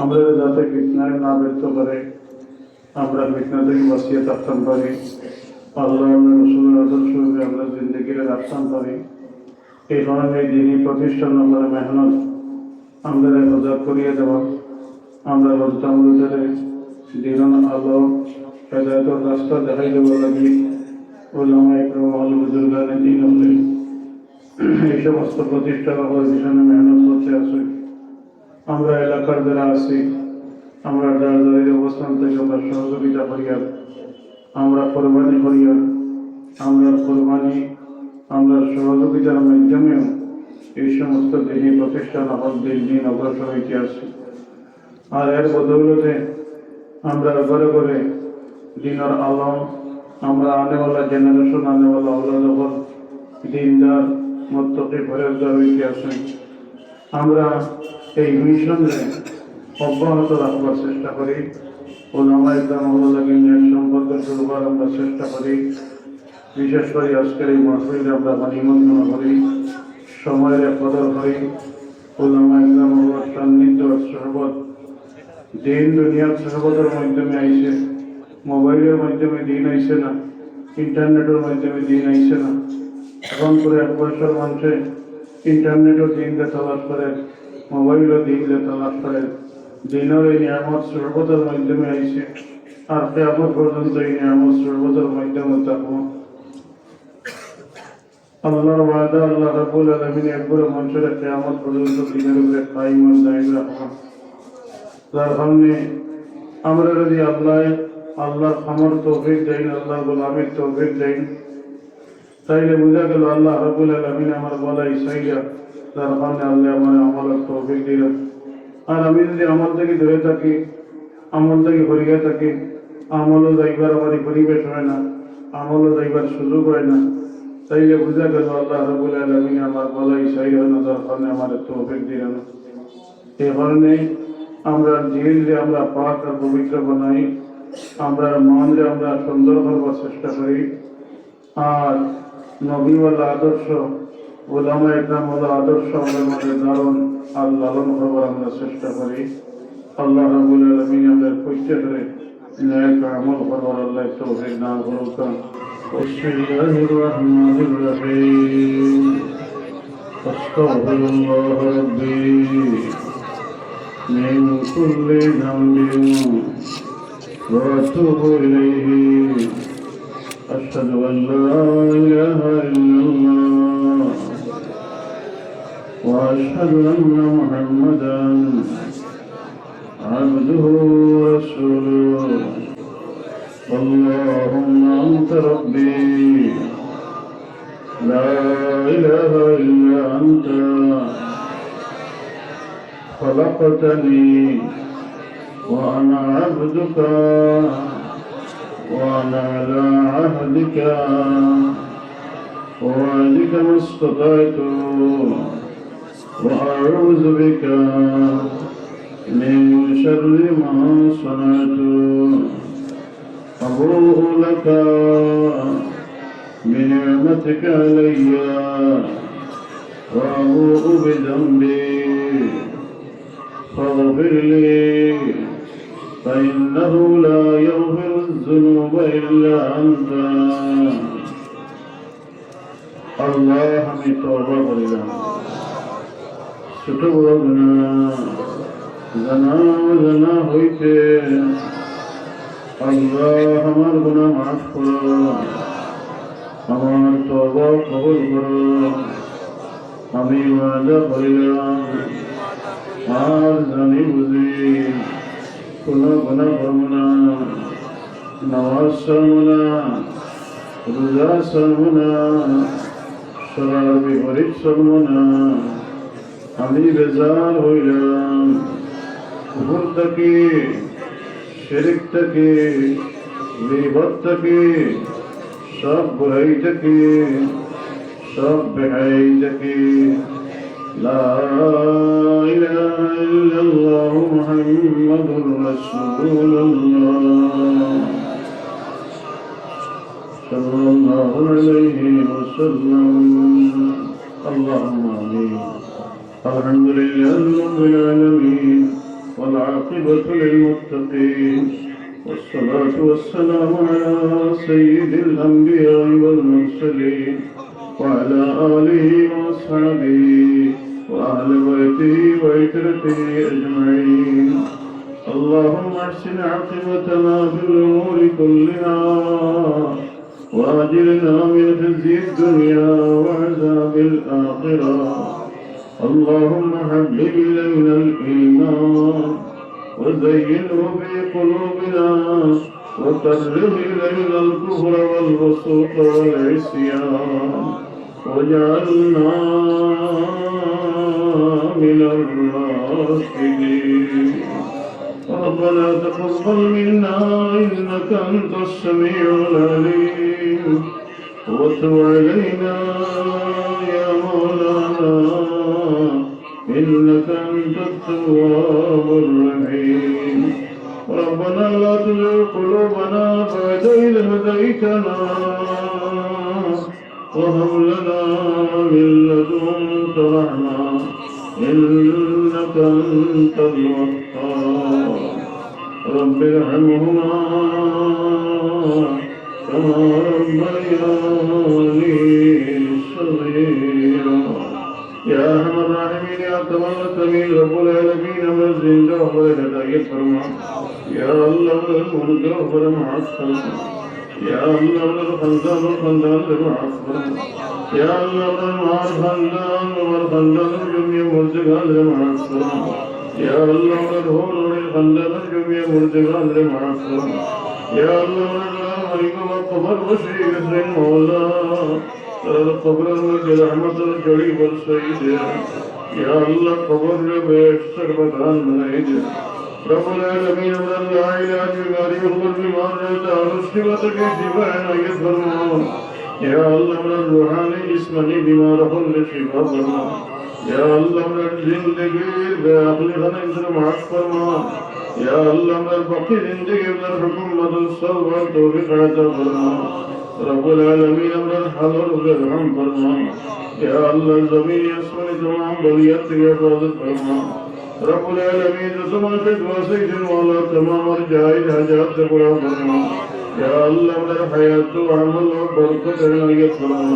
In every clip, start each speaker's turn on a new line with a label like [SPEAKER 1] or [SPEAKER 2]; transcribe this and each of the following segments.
[SPEAKER 1] আমরা যাতে ফিতনায় না ব্যর্থ করে, আমরা ফিতনা থেকে বাঁচিয়ে থাকতাম পারি আল্লাহ আমরা রসুলের আদর্শ আমরা জিন্দগিরে রাখতাম পারি এই ধরনের দিনই প্রতিষ্ঠান আমরা মেহনত আমরা হেফাজত করিয়ে দেওয়া, আমরা বলতামদের দিন আলো, হেদায়তের রাস্তা দেখাই দেওয়া লাগি। ওলামা ইকরম আল বুজুর্গানে দিন হলে এই সমস্ত প্রতিষ্ঠান আমার পিছনে মেহনত করতে আসে আমরা এলাকার যারা আছি, আমরা যার অবস্থান থেকে আমরা সহযোগিতা করিয়া আমরা কোরবানি করিয়া আমরা কোরবানি, আমরা সহযোগিতার মাধ্যমেও এই সমস্ত দিনই প্রতিষ্ঠান আমার দিন অগ্রসর হইতে আসছে। আর এর বদৌলতে আমরা ঘরে ঘরে দিনের আলম, আমরা আনেওয়ালা জেনারেশন আনেওয়ালা আল্লাহ যখন দিনদার, মত্তকে ফেরতদার হইতে আসে আমরা এই মিশনে অব্যাহত রাখবার চেষ্টা করি ওলামা ইসলাম আল্লাহকে নিয়ে সম্পর্ক করবার আমরা চেষ্টা করি। বিশেষ করে আজকের এই মাহফিলে আমরা নিমন্ত্রণ করি সময়ের কদর করি ওলামা ইসলাম আল্লাহ সান্নিধ্য সহবত, দিন দুনিয়ার সহবতের মাধ্যমে আইছে মোবাইলের মাধ্যমে দিন আইছে না, ইন্টারনেটের মাধ্যমে দিন আইছে না। এখন করে এক বছর মানুষে ইন্টারনেটও দিনকে তলাশ করে মোবাইলও দিনকে তলাশ করে দিনের এই নিয়ামত সর্বতার মাধ্যমে আইছে, আর কেমন পর্যন্ত এই নিয়ামত সর্বতার মাধ্যমে থাকব আল্লাহর ওয়াদা, আল্লাহ রাব্বুল আলামিন একবার মানুষের পর্যন্ত দিনের উপরে কায়েম ও রাখব। যার কারণে আমরা যদি আল্লাহ আল্লাহ আমার তৌফিক আল্লাহ গোলামের তৌফিক দেন, তাইলে বোঝা গেল আল্লাহ রাবুল আলমিন আমার বলাই সাইয়া তার কারণে আল্লাহ আমার আমলের তৌফিক দিলেন। আর আমি যদি আমল থেকে ধরে থাকি, আমল থেকে হরিয়া থাকি, আমলও যাইবার আমার পরিবেশ হয় না, আমলও যাইবার সুযোগ হয় না, তাইলে বোঝা গেল আল্লাহ রাবুল আলমিন আমার বলাই সাইয়া না, যার কারণে আমার তৌফিক দিলেন। এই কারণে আমরা ধীরে আমরা পাক আর পবিত্র বানাই, আমরা মনরে আমরা সুন্দর করবার চেষ্টা করি। আর নবীওয়ালা আদর্শ ওলামা একরামওয়ালা আদর্শ আমাদের মধ্যে ধারণ আর লালন করবার আমরা চেষ্টা করি আল্লাহ রাবুল আলমিন আমাদের পৈত্য করে ন্যায় আমল করবার আল্লাহ তৌফিক না করুক بسم الله الرحمن الرحيم أستغفر الله ربي من كل ذنب وأتوب إليه أشهد أن لا وأشهد أن محمدا عبده ورسوله. اللهم أنت ربي. لا إله إلا أنت. خلقتني وأنا عبدك وأنا على عهدك. ووعدك ما استطعت. وأعوذ بك من شر ما صنعت. أبوء لك بنعمتك علي وأبوء بذنبي. فاغفر لي فإنه لا يغفر الذنوب إلا أنت. الله توبة الله ছোট বড় গুণা জানা জানা হইতে আল্লাহ আমার গুণা মাফ করো আমার তওবা কবুল করো আমি ওয়াদা করিলাম আর জানি বুঝি কোনো গুণা করব না নামাজ ছাড়ব না রোজা ছাড়ব সরার বিপরীত ছাড়ব আমি বেজার হইলাম কুকুর থেকে শেরিক থেকে বিপদ থেকে সব বুড়াই থেকে সব বেহাই থেকে لا إله إلا الله محمد رسول الله صلى الله عليه وسلم الحمد لله رب العالمين والعاقبة للمتقين والصلاة والسلام على سيد الأنبياء والمرسلين وعلى آله وأصحابه وأهل بيته وعترته أجمعين. اللهم احسن عاقبتنا في الأمور كلها وأجرنا من خزي الدنيا وعذاب الآخرة. اللهم حبب إلينا الإيمان وزينه في قلوبنا وكره إلينا الكفر والفسوق والعصيان واجعلنا من الراشدين. ربنا تقبل منا إنك أنت السميع العليم. وتب علينا إنك أنت التواب الرحيم ربنا لا تزغ قلوبنا بعد إذ هديتنا وهب لنا من لدنك رحمة إنك أنت الوهاب رب ارحمهما كما ربياني صغيرا يا ارحم الراحمين يا اكرم الاكرمين رب العالمين من زند وفر هداية فرما يا الله من الملك وفر معصر يا الله من الخندان والخندان لمعصر يا الله من المعار خندان والخندان الجميع مرتقان لمعصر يا الله من الهور والخندان الجميع مرتقان لمعصر يا الله من الملك والقمر وشيء قبر کے رحمت جڑی برسائی دے یا اللہ قبر میں بیٹھ کر مکان بنائی دے۔ رب العالمین امر اللہ الہ بیماری عمر بیمار رہتا اس کی وقت کی شفا عنایت فرما یا اللہ امر روحانی جسمانی بیمار ہم نے شفا فرما یا اللہ امر زندگی بے عقلی خنق معاف فرما یا اللہ امر بقی زندگی امر حکومت الصبر توفیق عطا فرما রবুল আলমী আমরা হাজর হলে গ্রহণ করলাম ইয়া আল্লাহ জমিন আসমানি তমাম বলিয়াত থেকে হেফাজত ফরমান রবুল আলমী জসমাতে দোয়াসি জিনওয়ালা তমাম আর জাহিদ হাজাত থেকে বড় ফরমান ইয়া আল্লাহ আমরা হায়াত ও আমল ও বরকত নিয়ে ফরমান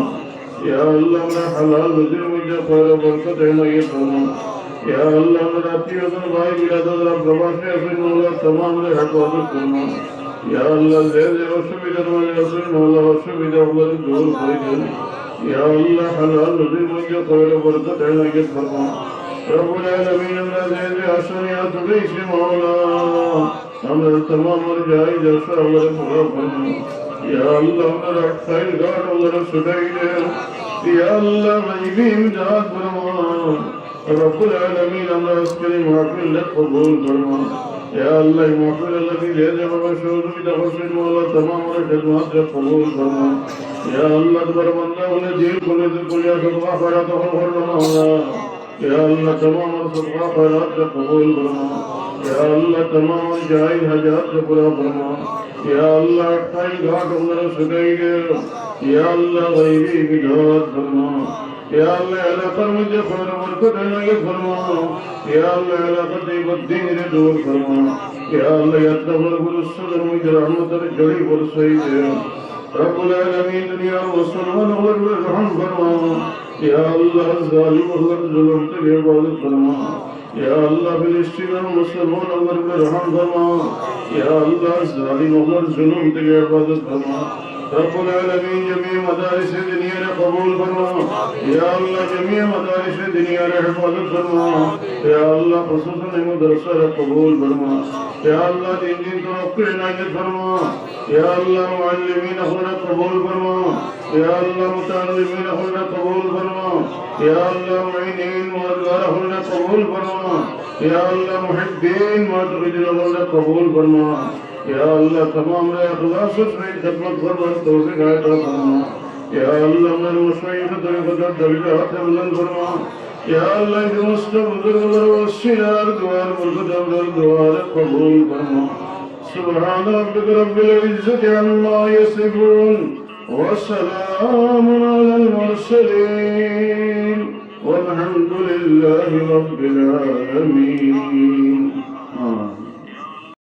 [SPEAKER 1] ইয়া আল্লাহ আমরা হালাল রুজির মধ্যে পয়লা বরকত নিয়ে ফরমান ইয়া আল্লাহ আমরা আত্মীয় ভাই প্রবাসে আসেন তমাম يا الله الذي أشبه من يصل مولا أشبه أفضل الدور خير يا الله حلال رزق وجفار وبركة عناية فرمان رب العالمين الذي أشري أتبيش مولا أمر تمام رجائي جسر ورفضل يا الله نرك خير قال الله سديد يا الله غيبي مجاد فرمان رب العالمين أمر أسكري محفل لك قبول فرمان يا الله يغفر الذي بيده مشهود بتغفر ولا تمام الخدمات قبول فرما يا الله اكبر من له الجيل كل ذل يا صدقه فراته فرما يا الله تمام الصدقه فرات قبول فرما يا الله تمام جاي حاجات پورا فرما يا الله اٹھائی گھاٹ عمر سکائی گئے يا الله غيبي بجوات فرما یا اللہ اللہ پر مجھے خیر برکت عطا فرما. یا اللہ اللہ قضیبت دین دور فرما. یا اللہ، یا تبر گل صدر مجھے رحمت اور جڑی برسائی دے رب العالمین دنیا و سلمان اور رحم فرما. یا اللہ ظالم اور ظلم سے بے باز فرما. یا اللہ فلسطین اور مسلمان اور رحم فرما. یا اللہ ظالم اور ظلم سے بے باز فرما. رب العالمين جميع مدارس الدنيا قبول فرما يا الله جميع مدارس الدنيا حفاظت فرما يا الله خصوصا مدرسة قبول فرما يا الله دين دين توقع عناية فرما يا الله معلمين أخونا قبول فرما يا الله متعلمين أخونا قبول فرما يا الله معينين وأدوار أخونا قبول فرما يا الله محبين ما تريد أخونا قبول فرما یا اللہ تمام رہے اخلاص اس میں خدمت فرما توفیق عطا فرما۔ یا اللہ میں مسلمین کو تمہیں دلیل درجات بلند فرما۔ یا اللہ کے در بروسیار دوار برکت در دوار قبول فرما۔ سبحان ربك رب العزة عما يصفون وسلام علی المرسلین۔ والحمد لله رب العالمین۔ آه.